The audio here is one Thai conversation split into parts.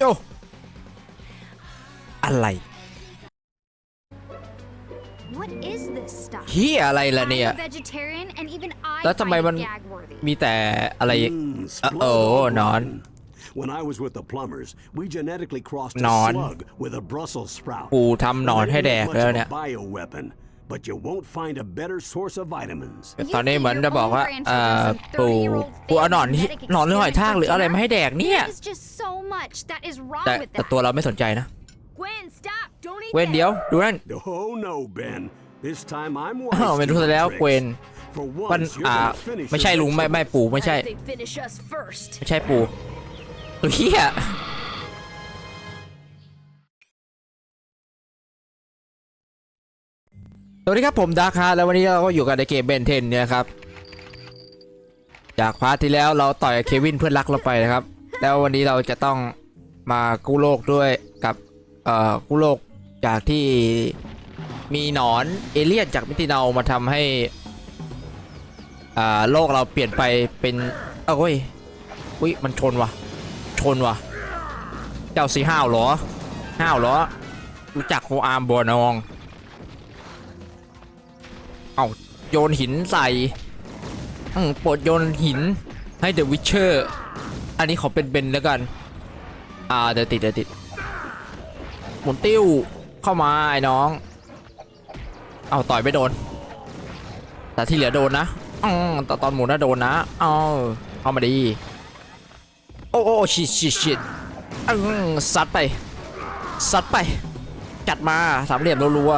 โอ้อะไร What is this stuff? เฮียอะไรล่ะเนี่ย I'm a vegetarian and even I แล้วทำไม find มัน it gag-worthy. มีแต่อะไร Mm, Uh-oh, splendid non. rotten. When I was with the plumbers, we genetically crossed a Non. slug with a Brussels sprout. ปูทำหนอนให้แดก Much แล้ว of เนี่ย a bioweapon, but you won't find a better source of vitamins. ตอนนี้เหมือนจะบอกว่าเอ่อปูปูเอาหนอนที่หนอนหรือหอยทากหรืออะไรมาให้แดกเนี่ย There is just so much that is wrong แต่ with แต่ that. ตัวเราไม่สนใจนะ Gwen, stop! Don't eat เว้นเดียว ดูนั่น Oh no, Ben. This time I'm อ้าว wise ไม่ to รู้ซะ your แล้ว tricks. เกวน For มัน once, you're อ่า gonna finish ไม่ใช่ your ลุง ไม่ ไม่ปู่ไม่ใช่ They finish us first. ไม่ใช่ปูตัวเฮียสวัสดีครับผมดาร์คฮาร์แล้ววันนี้เราก็อยู่กันในเกมเบนเทนเนี่ยครับ จากพาร์ทที่แล้วเราต่อยกับเควินเพื่อนรักเราไปนะครับ แล้ววันนี้เราจะต้องมากู้โลกด้วยกับเอ่อกู้โลกจากที่มีหนอนเอเลี่ยนจากมิติเนามาทำให้อ่าโลกเราเปลี่ยนไปเป็นเอ้าเว้ยอุ้ยมันชนวะชนวะเจ้าสีห้าวเหรอห้าวเหรอรู้จักโคอาร์มบัวนองเอาโยนหินใส่อืมโปรดโยนหินให้เดอะวิเชอร์ อันนี้ขอเป็นเบนแล้วกัน อ่าเดี๋ยวติดเดี๋ยวติดหมุนติ้วเข้ามาไอ้น้อง เอาต่อยไม่โดน แต่ที่เหลือโดนนะอืมแต่ตอนหมุนน่ะโดนนะเอาเข้ามาดีโอ้โอ้ชิดชิดชิดอืมซัดไปซัดไป จัดมาสามเหลี่ยมรัว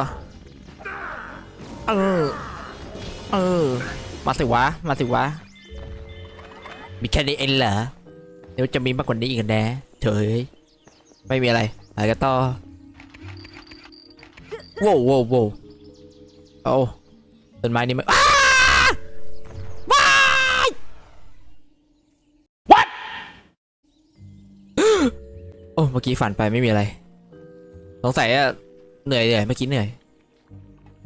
ๆเออเออมาสิวะ มาสิวะ มีแค่นี้เองเหรอ เดี๋ยวจะมีมากกว่านี้อีกแนะเฉยไม่มีอะไรอะไรกันต่อโว้วโว้วโว้วโอ้ต้นไม้นี่มันอ้าว้ายโอ้เมื่อกี้ฝันไปไม่มีอะไรสงสัยอะเหนื่อยเหนื่อยเมื่อกี้เหนื่อย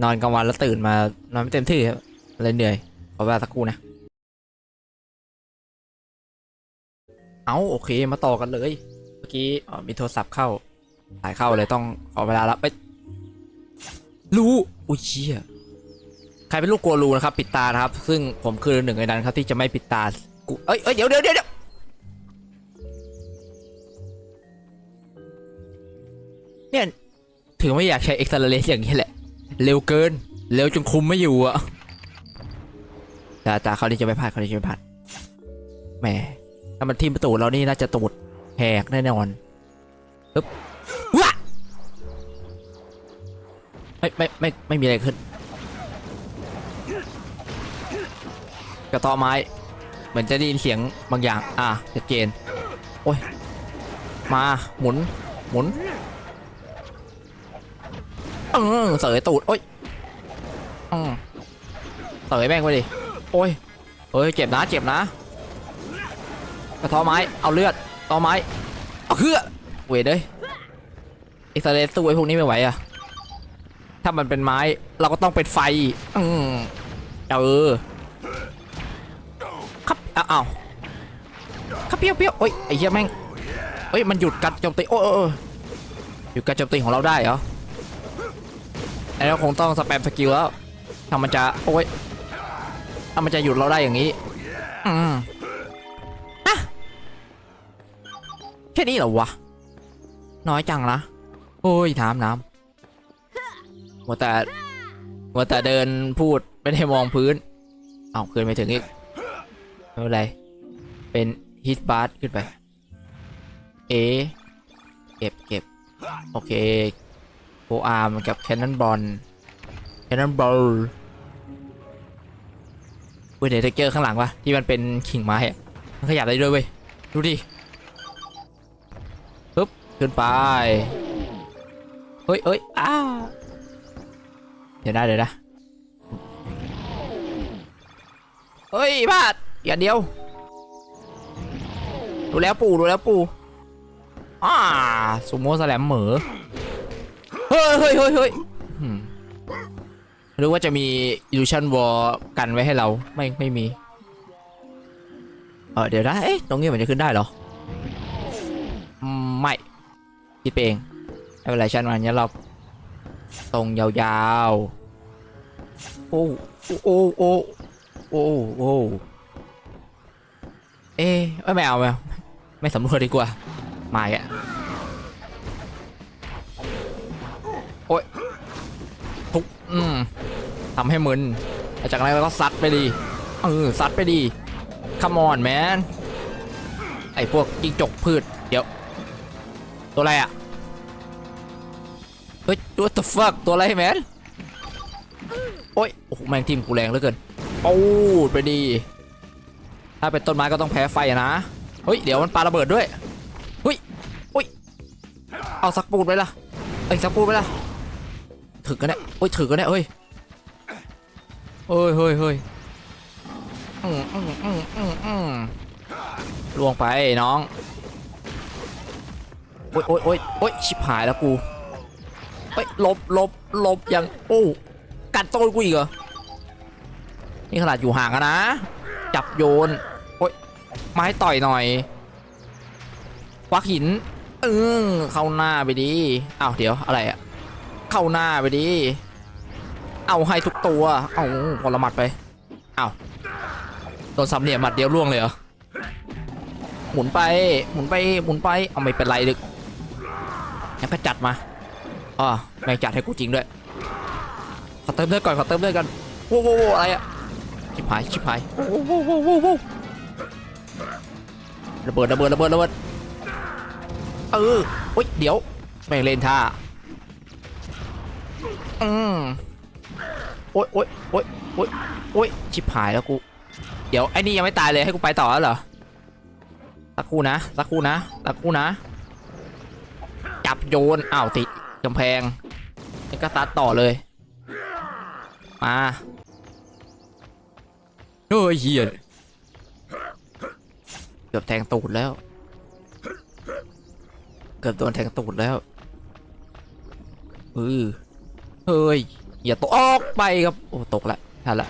นอนกลางวันแล้วตื่นมานอนไม่เต็มที่ครับเลยเหนื่อยขอเวลาสักครู่นะ เอาโอเคมาต่อกันเลย เมื่อกี้มีโทรศัพท์เข้าสายเข้าเลยต้องขอเวลาละไปรู้อุ้ยเชี่ยใครเป็นลูกกลัวรูนะครับ ปิดตานะครับ ซึ่งผมคือหนึ่งในนั้นครับที่จะไม่ปิดตากูเอ้ยเอ้ยเดี๋ยวเดี๋ยวเดี๋ยวเนี่ยถึงไม่อยากใช้เอ็กซ์ r เลสอย่างนี้แหละ เร็วเกิน เร็วจนคุมไม่อยู่อะแต่แต่เขาวนี้จะไม่พลาดเขาวนี้จะไม่พลาดแหม ถ้ามันทิ่มประตูเรานี่น่าจะตูดแหกแน่นอนปึ๊บว้าไม่ไม่ไม่ไม่มีอะไรขึ้น กระต่อไม้ เหมือนจะได้ยินเสียงบางอย่าง อะชัดเจนโอ้ย มาหมุนหมุนเออเสยตูด โอ้ยอืเสยแม่งไปดิ โอ้ยเฮ้ย เจ็บนะ เจ็บนะ กระท้อไม้ เอาเลือดตอไม้ เอาเครือเวทเลยเอ็กซ์เรสตู้ไอ้พวกนี้ไม่ไหวอะถ้ามันเป็นไม้เราก็ต้องเป็นไฟอืมเออครับเอาเอาครับเปี้ยวเปี้ยวโอ้ยไอ้เหี้ยแม่งเอ้ยมันหยุดการโจมตีโอ้ยโอ้ยโอ้ยหยุดการโจมตีของเราได้เหรอไอ้เราคงต้องสแปมสกิลแล้วถ้ามันจะโอ้ยถ้ามันจะหยุดเราได้อย่างนี้อืม ค่นี้เหรอวะ น้อยจังนะโอ้ยน้ำน้ำมัวแต่มัวแต่เดินพูดไม่ได้มองพื้น เอาขึ้นไปถึงอีกไม่เป็นไร เป็นฮิตบาร์ขึ้นไป เอ เก็บเก็บโอเคโฟอาร์มกับแคนนอนบอลแคนนอนบอลเว้ยเดี๋ยวเจอข้างหลังวะที่มันเป็นขิงไม้อะมันขยับได้ด้วยเว้ย ดูดิ ขึ้นไป เฮ้ยเฮ้ยอ้าเดี๋ยวนะเดี๋ยวนะเฮ้ยพลาดอย่าเดียว ดูแล้วปู่ดูแล้วปู่อ่าสุโมสแลมเหมือเฮ้ยเฮ้ยเฮ้ยเฮ้ยหรือว่าจะมี illusion wall กันไว้ให้เราไม่ไม่มี เออเดี๋ยวนะเอ๊ะตรงนี้มันจะขึ้นได้เหรอ คิดไปเองไม่เป็นไรฉันวันนี้เราตรงยาวๆ โอ้โอ้โอ้โอ้โอ้เอ๊ะไม่ไม่เอาไม่เอาไม่สำรวจดีกว่ามาอะโอ้ยทุกอืมทำให้มึนแล้วจากนั้นเราก็ซัดไปดีเออซัดไปดี come on man ไอพวกยิงจกพืชเดี๋ยว ตัวอะไรอะ เฮ้ย what the fuck ตัวอะไรแมนโอ้ยโอ้แมงทิมกูแรงเหลือเกินโอ้ไปดี ถ้าเป็นต้นไม้ก็ต้องแพ้ไฟนะ เฮ้ย เดี๋ยวมันปาระเบิดด้วยเฮ้ยเฮ้ย เอาสักปูดไปละเอ้ยสักปูดไปละถึกกันเนี่ยโอ้ยถึกกันเนี่ยเฮ้ยเฮ้ยเฮ้ยเฮ้ยอืมอืมอืมอืมอืมล่วงไปน้อง โอ้ยโอ้ยโอ้ยโอ้ยชิบหายแล้วกูเฮ้ยลบลบลบยังโอ้กัดโต้กูอีกเหรอนี่ขนาดอยู่ห่างกันนะ จับโยนโอ้ยไม้ต่อยหน่อยควักหินเออเข้าหน้าไปดีอ้าวเดี๋ยวอะไรอะเข้าหน้าไปดีเอาให้ทุกตัวเอาพลหมัดไปเอาโดนสามเหลี่ยมหมัดเดียวล่วงเลยเหรอหมุนไปหมุนไปหมุนไปเอาไม่เป็นไรดึก งั้นก็จัดมาอ๋อแม่งจัดให้กูจริงด้วย ขอเติมเลือดก่อน ขอเติมเลือดกันโว้วโว้โว้อะไรอะชิบหาย ชิบหายโว้โว้โว้โว้โว้ระเบิดระเบิดระเบิดระเบิดเออโอ๊ยเดี๋ยวแม่งเล่นท่าอืมโอ๊ยโอ๊ยโอ๊ยโอ๊ยโอ๊ยชิบหายแล้วกู เดี๋ยวไอ้นี่ยังไม่ตายเลยให้กูไปต่อแล้วเหรอสักคู่นะสักคู่นะสักคู่นะ จับโยนอ้าวติดกำแพงแล้วก็ซัดต่อเลย มาเฮ้ยเฮียเกือบแทงตูดแล้ว เกือบโดนแทงตูดแล้วเออเฮ้ยอย่าตกออกไปครับโอ้ตกละทันละ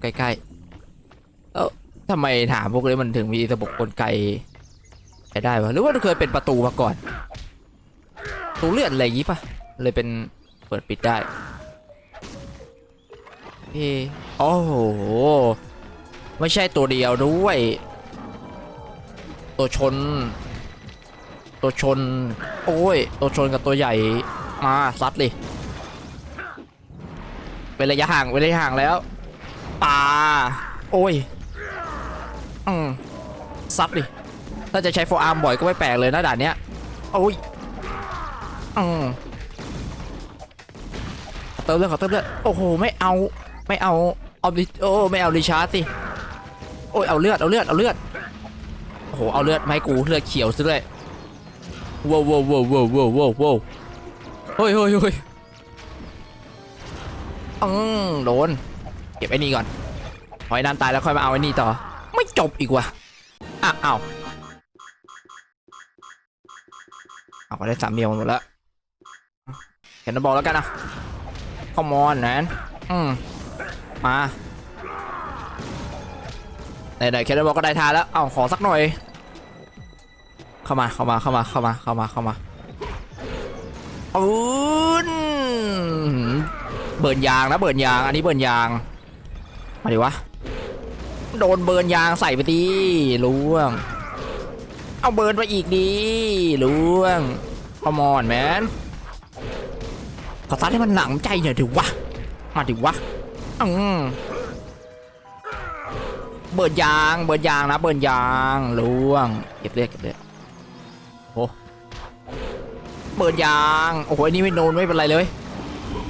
ใกล้ๆเอ้ำไมถามพวกนี้มันถึงมีระบบกลไกใช้ได้วะหรือว่าเคยเป็นประตูมาก่อนประตูเลื่อนอะไรอย่างงี้ปะเลยเป็นเปิดปิดได้เอโอ้โหไม่ใช่ตัวเดียวด้วย ตัวชน ตัวชน โอ้ย ตัวชนกับตัวใหญ่มาซัดเลยเป็นระยะห่างเป็นระยะห่างแล้วปาโอ้ย อืมซับดิ ถ้าจะใช้โฟอาร์มบ่อยก็ไม่แปลกเลยนะด่านเนี้ยโอ้ยอืมขอเติมเลือดขอเติมเลือดโอ้โห ไม่เอา ไม่เอาเอาดิโอ้ไม่เอาดิชาร์จสิ โอ้ย เอาเลือด เอาเลือด เอาเลือด โอ้โห เอาเลือดมาให้กู เลือดเขียวซะด้วยว้าวว้าวว้าวว้าวว้าวว้าวว้าวเฮ้ยเฮ้ยเฮ้ยอืมโดน เก็บไอ้นี่ก่อนพอไอ้นั่นตายแล้วค่อยมาเอาไอ้นี่ต่อ จบอีกว่ะอ้าวเอาก็ได้สามเมียวหมดแล้วเห็นบอกแล้วกันนะคอมอนนันอืมมาไหนๆแค่ระบอกก็ได้ทานแล้วเอาขอสักหน่อย เข้ามาเข้ามาเข้ามาเข้ามาเข้ามาเข้ามาอืนเบิร์นยางนะเบิร์นยาง อันนี้เบิร์นยาง มาดิวะ โดนเบิร์นยางใส่ไปดีล่วง เอาเบิร์นไปอีกดีล่วงพอมอนแมนขอซัดให้มันหนังใจหน่อยดิวะ มาดิวะอืมเบิร์นยางเบิร์นยางนะเบิร์นยางล่วง เก็บเลือดเก็บเลือดโอ้เบิร์นยาง โอ้โหนนี้ไม่โดนไม่เป็นไรเลย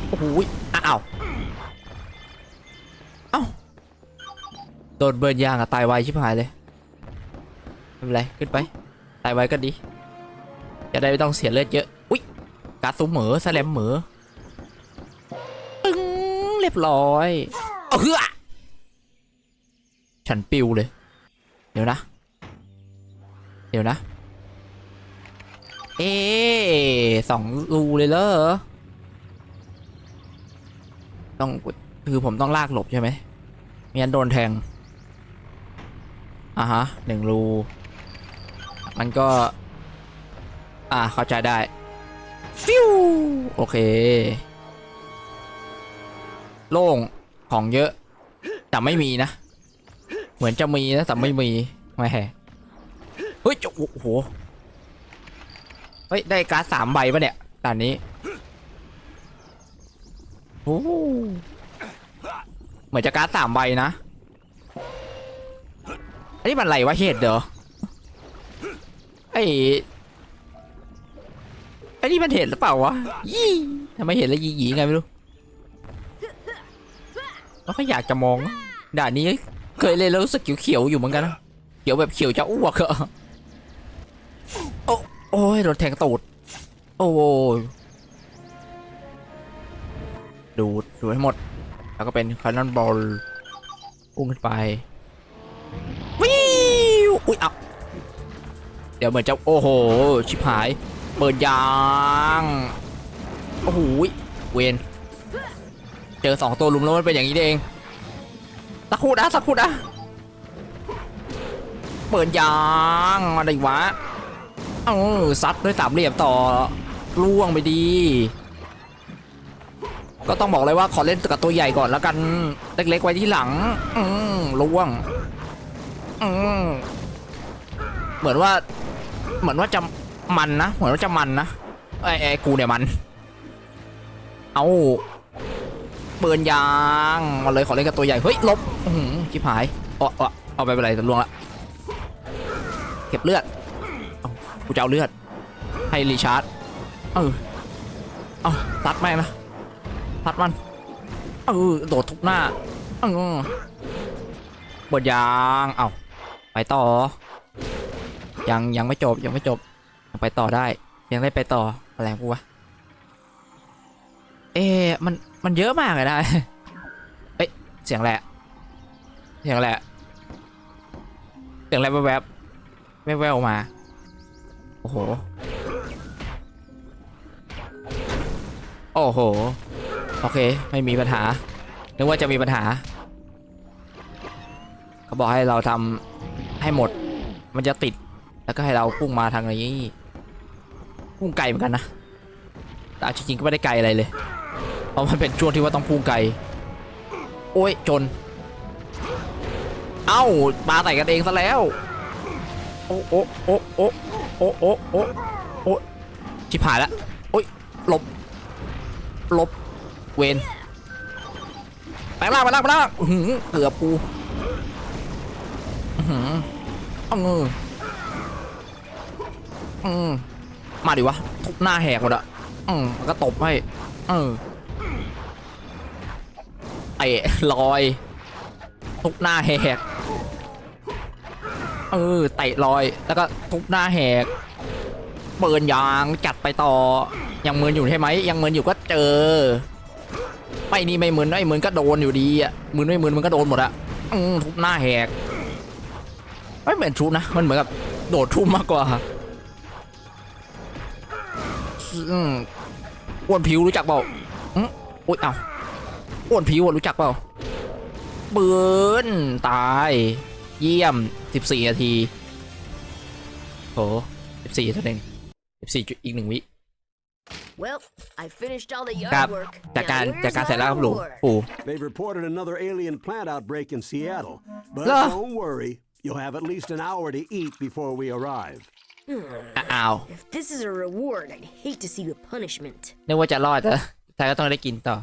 โอ้โหอ้าว โดนเบิร์นยางอะตายไวชิบหายเลยไม่เป็นไรขึ้นไปตายไวก็ดีจะได้ไม่ต้องเสียเลือดเยอะอุ้ยกาซูมเหมือสแลมเหมือตึงเรียบร้อยเอาเฮือฉันปิวเลย เดี๋ยวนะ เดี๋ยวนะ เอ๊สองรูเลยเหรอต้องคือผมต้องลากหลบใช่ไหมไม่งั้นโดนแทง อะฮะหนึ่งรู มันก็ อ่าเข้าใจได้ ฟิวโอเค โล่ง ของเยอะ แต่ไม่มีนะ เหมือนจะมีนะ แต่ไม่มีไม่แห่เฮ้ยจะโอ้โห เฮ้ย ได้การ์ดสามใบปะเนี่ยด่านนี้โอ้โหเหมือนจะการ์ดสามใบนะ นนี้มันอะไรวะเหตุเหรอไอ้ไอ้นี่มันเห็นหรือเปล่าวะยี่ทำไมเห็นแล้วยี่ยี่ไงไม่รู้แล้วก็อยากจะมองด่านนี้เคยเล่นแล้วรู้สึกเขียวๆอยู่เหมือนกันนะเขียวแบบเขียวจะอ้วกอะโอ้โอ้ยโดนแทงตูดโอ้ยดูดดูให้หมด แล้วก็เป็นคันนอนบอลพุ่งขึ้นไป อุ้ยอะเดี๋ยวเหมือนจะโอ้โห ชิบหาย เปิดยาง โอ้โหยเวนเจอสองตัวลุมแล้วมันเป็นอย่างนี้เองสักครู่นะสักครู่นะเปิดยางอะไรวะเออซัดด้วยสามเหลี่ยมต่อล่วงไปดี ก็ต้องบอกเลยว่าขอเล่นกับตัวใหญ่ก่อนแล้วกัน เล็กๆไว้ที่หลัง อืมล่วง อืม เหมือนว่า เหมือนว่าจะมันนะ เหมือนว่าจะมันนะไอ้ไอ้กูเนี่ยมัน เอาเบินยางมาเลยขอเล่นกับตัวใหญ่เฮ้ยลบชิบหายเอาเอาเอาไปเป็นไรแต่ลวงละเก็บเลือดเอากูจะเอาเลือด ให้รีชาร์จเออเอาตัดแม่งนะตัดมันเออโดดทุบหน้าเออเบิร์นยางเอาไปต่อ ยังยังไม่จบยังไม่จบยังไปต่อได้ ยังได้ไปต่ออะไรกูวะเอ๊ะมันมันเยอะมากเลยนะเอ้ยเสียงแหละเสียงแหละเสียงแหละแวบๆแววๆมาโอ้โหโอ้โหโอเคไม่มีปัญหานึกว่าจะมีปัญหาเขาบอกให้เราทำให้หมด มันจะติด แล้วก็ให้เราพุ่งมาทางนี้พุ่งไกลเหมือนกันนะแต่จริงๆก็ไม่ได้ไกลอะไรเลย เพราะมันเป็นช่วงที่ว่าต้องพุ่งไกล โอ้ยจน เอ้าปาใส่กันเองซะแล้ว โอ้โอ้โอ้โอ้โอ้โอ้โอ้โอ้ชิบหายแล้วโอ้ยหลบหลบเวนไปล่างไปล่างไปล่างอื้อหือเกือบปูอื้อเอาเงอ อืมมาดิวะทุบหน้าแหกหมดอะอืมแล้วก็ตบให้เออไอ้ลอยทุบหน้าแหกเออเตะลอยแล้วก็ทุบหน้าแหกเปินยางจัดไปต่อ ยังเมินอยู่ใช่ไหมยังเมินอยู่ก็เจอไม่นี่ไม่เมินไอ้เมินก็โดนอยู่ดีอะเมินไม่เมินมันก็โดนหมดอะอืมทุบหน้าแหกไม่เหมือนชุบนะมันเหมือนกับโดดทุ่มมากกว่า อืมอ้วนผิวรู้จักเปล่าอืมอุ้ยเอ้าอ้วนผิวอะรู้จักเปล่าเบือนตาย เยี่ยม 14 นาทีโห14เท่านึง14จุดอีกหนึ่งวิ Well, I finished all the ครับ yard work. จากการ Now, จาก where's การเสร็จแล้วครับหลวง our reward? ปู่ They've reported another alien plant outbreak in Seattle. But Ah. don't worry, you'll have at least an hour to eat before we arrive. อ่ะอ้าว If this is a reward, I'd hate to see the punishment. นึกว่าจะรอดแต่แต่ก็ต้องได้กินต่อ